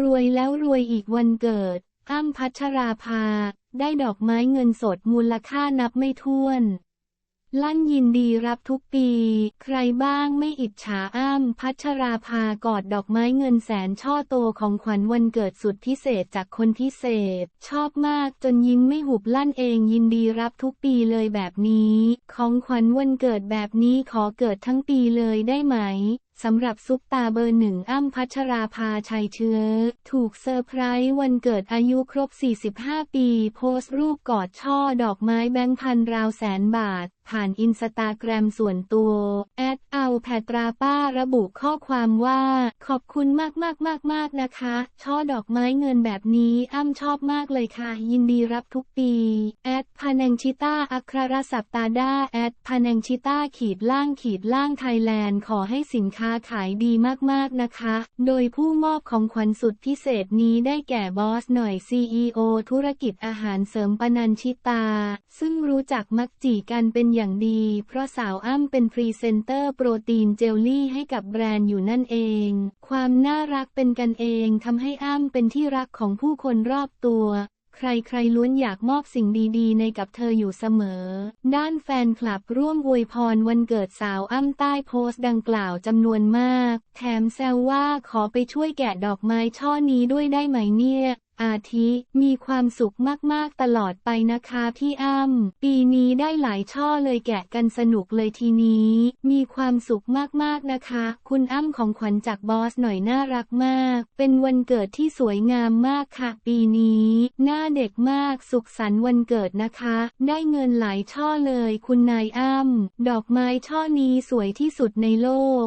รวยแล้วรวยอีกวันเกิด อ้ำพัชราภา ได้ดอกไม้เงินสดมูลค่านับไม่ถ้วน ลั่นยินดีรับทุกปี ใครบ้างไม่อิจฉาอ้ำพัชราภากอดดอกไม้เงินแสนช่อโตของขวัญวันเกิดสุดพิเศษจากคนพิเศษ ชอบมากจนยิ้มไม่หุบลั่นเองยินดีรับทุกปีเลยแบบนี้ ของขวัญวันเกิดแบบนี้ขอเกิดทั้งปีเลยได้ไหม สำหรับซุปตาเบอร์หนึ่งอ้ำพัชราภาชัยเชื้อ ถูกเซอร์ไพรส์วันเกิดอายุครบ 45 ปี โพสต์รูปกอดช่อดอกไม้แบงค์พันราวแสนบาท ผ่านอินสตาแกรมส่วนตัวแอดอา แพตราป้าระบุข้อความว่า ขอบคุณมากมากมากมากนะคะ ช่อดอกไม้เงินแบบนี้อ้ำชอบมากเลยค่ะ ยินดีรับทุกปี แอดพานังชิต้าอัครรสัปตาดาแอดพานังชิต้าขีดล่างขีดล่างไทยแลนด์ขอให้สินค้าขายดีมากๆนะคะ โดยผู้มอบของขวัญสุดพิเศษนี้ได้แก่บอสหน่อย CEO ธุรกิจอาหารเสริมปนันชิตา ซึ่งรู้จักมักจีกันเป็นอย่างดี เพราะสาวอ้ำเป็นพรีเซนเตอร์โปรตีนเจลลี่ให้กับแบรนด์อยู่นั่นเอง ความน่ารักเป็นกันเองทำให้อ้ำเป็นที่รักของผู้คนรอบตัว ใครๆล้วนอยากมอบสิ่งดีๆ ในกับเธออยู่เสมอ ด้านแฟนคลับร่วมอวยพรวันเกิดสาวอ้ำใต้โพสต์ดังกล่าวจำนวนมาก แถมแซวว่าขอไปช่วยแกะดอกไม้ช่อนี้ด้วยได้ไหมเนี่ย อาทิ มีความสุขมากๆตลอดไปนะคะพี่อ้ำปีนี้ได้หลายช่อเลยแกะกันสนุกเลยทีนี้ มีความสุขมากๆนะคะ คุณอ้ำของขวัญจากบอสหน่อยน่ารักมาก เป็นวันเกิดที่สวยงามมากค่ะ ปีนี้ หน้าเด็กมากสุขสันต์วันเกิดนะคะ ได้เงินหลายช่อเลย คุณนายอ้ำดอกไม้ช่อนี้สวยที่สุดในโลก